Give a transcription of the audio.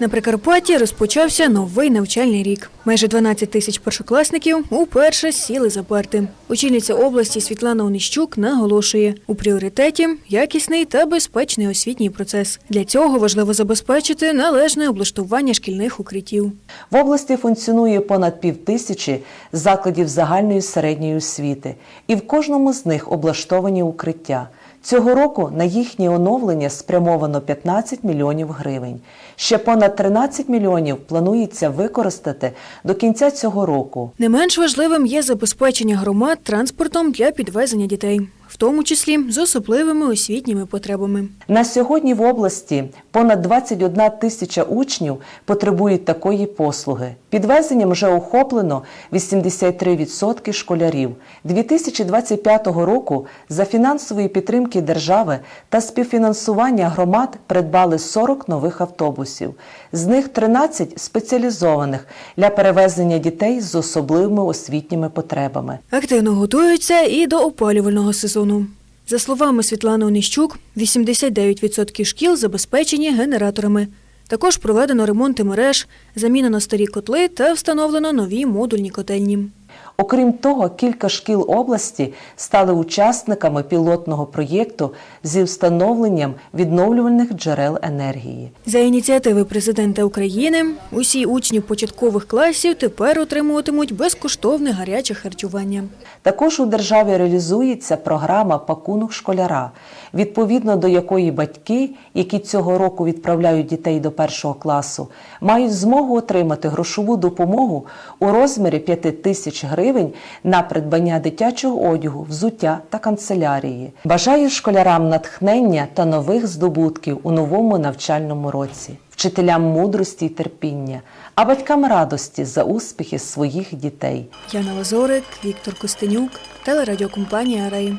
На Прикарпатті розпочався новий навчальний рік. Майже 12 тисяч першокласників уперше сіли за парти. Очільниця області Світлана Онищук наголошує, у пріоритеті якісний та безпечний освітній процес. Для цього важливо забезпечити належне облаштування шкільних укриттів. В області функціонує понад півтисячі закладів загальної середньої освіти, і в кожному з них облаштовані укриття. Цього року на їхнє оновлення спрямовано 15 мільйонів гривень. Ще понад 13 мільйонів планується використати до кінця цього року. Не менш важливим є забезпечення громад транспортом для підвезення дітей, в тому числі з особливими освітніми потребами. На сьогодні в області понад 21 тисяча учнів потребують такої послуги. Підвезенням вже охоплено 83% школярів. 2025 року за фінансової підтримки держави та співфінансування громад придбали 40 нових автобусів. З них 13 спеціалізованих для перевезення дітей з особливими освітніми потребами. Активно готуються і до опалювального сезону. За словами Світлани Онищук, 89% шкіл забезпечені генераторами. Також проведено ремонти мереж, замінено старі котли та встановлено нові модульні котельні. Окрім того, кілька шкіл області стали учасниками пілотного проєкту зі встановленням відновлювальних джерел енергії. За ініціативи президента України усі учні початкових класів тепер отримуватимуть безкоштовне гаряче харчування. Також у державі реалізується програма Пакунок школяра, відповідно до якої батьки, які цього року відправляють дітей до першого класу, мають змогу отримати грошову допомогу у розмірі 5 тисяч гривень на придбання дитячого одягу, взуття та канцелярії. Бажаю школярам натхнення та нових здобутків у новому навчальному році, вчителям мудрості й терпіння, а батькам радості за успіхи своїх дітей. Яна Лазорик, Віктор Костенюк, телерадіокомпанія Рей.